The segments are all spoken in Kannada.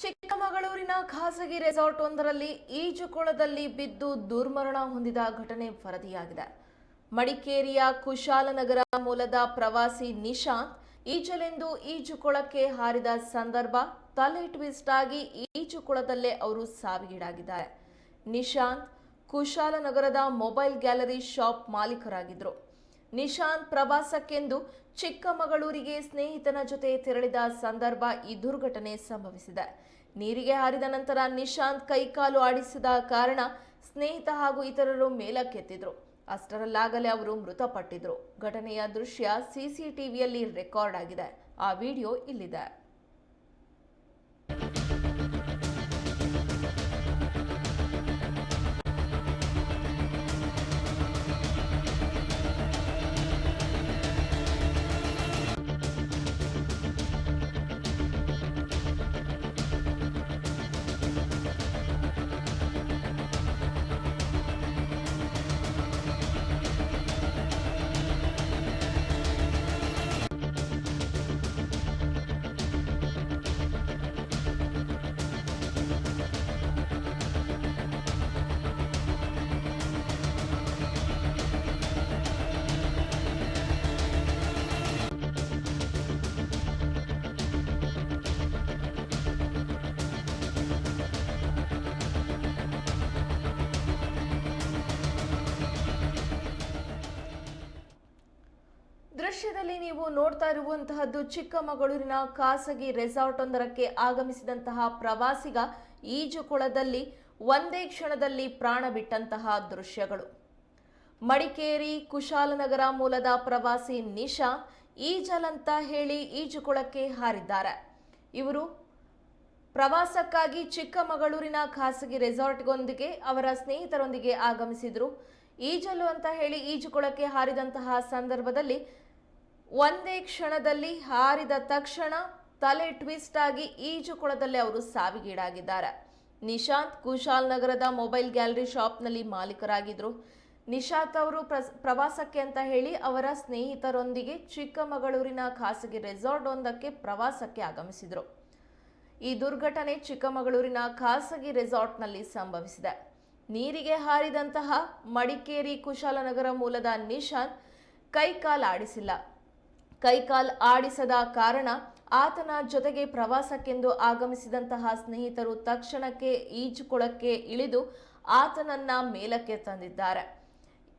ಚಿಕ್ಕಮಗಳೂರಿನ ಖಾಸಗಿ ರೆಸಾರ್ಟ್ ಒಂದರಲ್ಲಿ ಈಜುಕೊಳದಲ್ಲಿ ಬಿದ್ದು ದುರ್ಮರಣ ಹೊಂದಿದ ಘಟನೆ ವರದಿಯಾಗಿದೆ. ಮಡಿಕೇರಿಯ ಕುಶಾಲನಗರ ಮೂಲದ ಪ್ರವಾಸಿ ನಿಶಾಂತ್ ಈಜಲೆಂದು ಈಜುಕೊಳಕ್ಕೆ ಹಾರಿದ ಸಂದರ್ಭ ತಲೆ ಟ್ವಿಸ್ಟ್ ಆಗಿ ಈಜುಕೊಳದಲ್ಲೇ ಅವರು ಸಾವಿಗೀಡಾಗಿದ್ದಾರೆ. ನಿಶಾಂತ್ ಕುಶಾಲನಗರದ ಮೊಬೈಲ್ ಗ್ಯಾಲರಿ ಶಾಪ್ ಮಾಲೀಕರಾಗಿದ್ದರು. ನಿಶಾಂತ್ ಪ್ರವಾಸಕ್ಕೆಂದು ಚಿಕ್ಕಮಗಳೂರಿಗೆ ಸ್ನೇಹಿತನ ಜೊತೆ ತೆರಳಿದ ಸಂದರ್ಭ ಈ ದುರ್ಘಟನೆ ಸಂಭವಿಸಿದೆ. ನೀರಿಗೆ ಹಾರಿದ ನಂತರ ನಿಶಾಂತ್ ಕೈಕಾಲು ಆಡಿಸಿದ ಕಾರಣ ಸ್ನೇಹಿತ ಹಾಗೂ ಇತರರು ಮೇಲಕ್ಕೆತ್ತಿದ್ರು. ಅಷ್ಟರಲ್ಲಾಗಲೇ ಅವರು ಮೃತಪಟ್ಟಿದ್ರು. ಘಟನೆಯ ದೃಶ್ಯ ಸಿಸಿಟಿವಿಯಲ್ಲಿ ರೆಕಾರ್ಡ್ ಆಗಿದೆ. ಆ ವಿಡಿಯೋ ಇಲ್ಲಿದೆ. ದೃಶ್ಯದಲ್ಲಿ ನೀವು ನೋಡ್ತಾ ಇರುವಂತಹದ್ದು ಚಿಕ್ಕಮಗಳೂರಿನ ಖಾಸಗಿ ರೆಸಾರ್ಟ್ ಒಂದರಕ್ಕೆ ಆಗಮಿಸಿದಂತಹ ಪ್ರವಾಸಿಗ ಈಜುಕೊಳದಲ್ಲಿ ಒಂದೇ ಕ್ಷಣದಲ್ಲಿ ಪ್ರಾಣ ಬಿಟ್ಟಂತಹ ದೃಶ್ಯಗಳು. ಮಡಿಕೇರಿ ಕುಶಾಲನಗರ ಮೂಲದ ಪ್ರವಾಸಿ ನಿಶಾ ಈಜಲಂತ ಹೇಳಿ ಈಜುಕೊಳಕ್ಕೆ ಹಾರಿದ್ದಾರೆ. ಇವರು ಪ್ರವಾಸಕ್ಕಾಗಿ ಚಿಕ್ಕಮಗಳೂರಿನ ಖಾಸಗಿ ರೆಸಾರ್ಟ್ಗೊಂದಿಗೆ ಅವರ ಸ್ನೇಹಿತರೊಂದಿಗೆ ಆಗಮಿಸಿದ್ರು. ಈಜಲು ಅಂತ ಹೇಳಿ ಈಜುಕೊಳಕ್ಕೆ ಹಾರಿದಂತಹ ಸಂದರ್ಭದಲ್ಲಿ ಒಂದೇ ಕ್ಷಣದಲ್ಲಿ ಹಾರಿದ ತಕ್ಷಣ ತಲೆ ಟ್ವಿಸ್ಟ್ ಆಗಿ ಈಜುಕೊಳದಲ್ಲಿ ಅವರು ಸಾವಿಗೀಡಾಗಿದ್ದಾರೆ. ನಿಶಾಂತ್ ಕುಶಾಲ್ ನಗರದ ಮೊಬೈಲ್ ಗ್ಯಾಲರಿ ಶಾಪ್ನಲ್ಲಿ ಮಾಲೀಕರಾಗಿದ್ದರು ನಿಶಾಂತ್ ಅವರು ಪ್ರವಾಸಕ್ಕೆ ಅಂತ ಹೇಳಿ ಅವರ ಸ್ನೇಹಿತರೊಂದಿಗೆ ಚಿಕ್ಕಮಗಳೂರಿನ ಖಾಸಗಿ ರೆಸಾರ್ಟ್ ಒಂದಕ್ಕೆ ಪ್ರವಾಸಕ್ಕೆ ಆಗಮಿಸಿದರು. ಈ ದುರ್ಘಟನೆ ಚಿಕ್ಕಮಗಳೂರಿನ ಖಾಸಗಿ ರೆಸಾರ್ಟ್ನಲ್ಲಿ ಸಂಭವಿಸಿದೆ. ನೀರಿಗೆ ಹಾರಿದಂತಹ ಮಡಿಕೇರಿ ಕುಶಾಲನಗರ ಮೂಲದ ನಿಶಾಂತ್ ಕೈಕಾಲ್ ಆಡಿಸಿಲ್ಲ ಕೈಕಾಲ್ ಆಡಿಸದ ಕಾರಣ ಆತನ ಜೊತೆಗೆ ಪ್ರವಾಸಕ್ಕೆಂದು ಆಗಮಿಸಿದಂತಹ ಸ್ನೇಹಿತರು ತಕ್ಷಣಕ್ಕೆ ಈಜುಕೊಳಕ್ಕೆ ಇಳಿದು ಆತನನ್ನ ಮೇಲಕ್ಕೆ ತಂದಿದ್ದಾರೆ.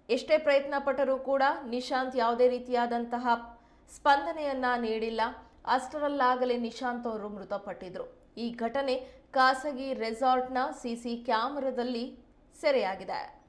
ಎಷ್ಟೇ ಪ್ರಯತ್ನ ಪಟ್ಟರೂ ಕೂಡ ನಿಶಾಂತ್ ಯಾವುದೇ ರೀತಿಯಾದಂತಹ ಸ್ಪಂದನೆಯನ್ನ ನೀಡಿಲ್ಲ. ಅಷ್ಟರಲ್ಲಾಗಲೇ ನಿಶಾಂತ್ ಅವರು ಮೃತಪಟ್ಟಿದ್ರು. ಈ ಘಟನೆ ಖಾಸಗಿ ರೆಸಾರ್ಟ್ನ ಸಿಸಿ ಕ್ಯಾಮೆರಾದಲ್ಲಿ ಸೆರೆಯಾಗಿದೆ.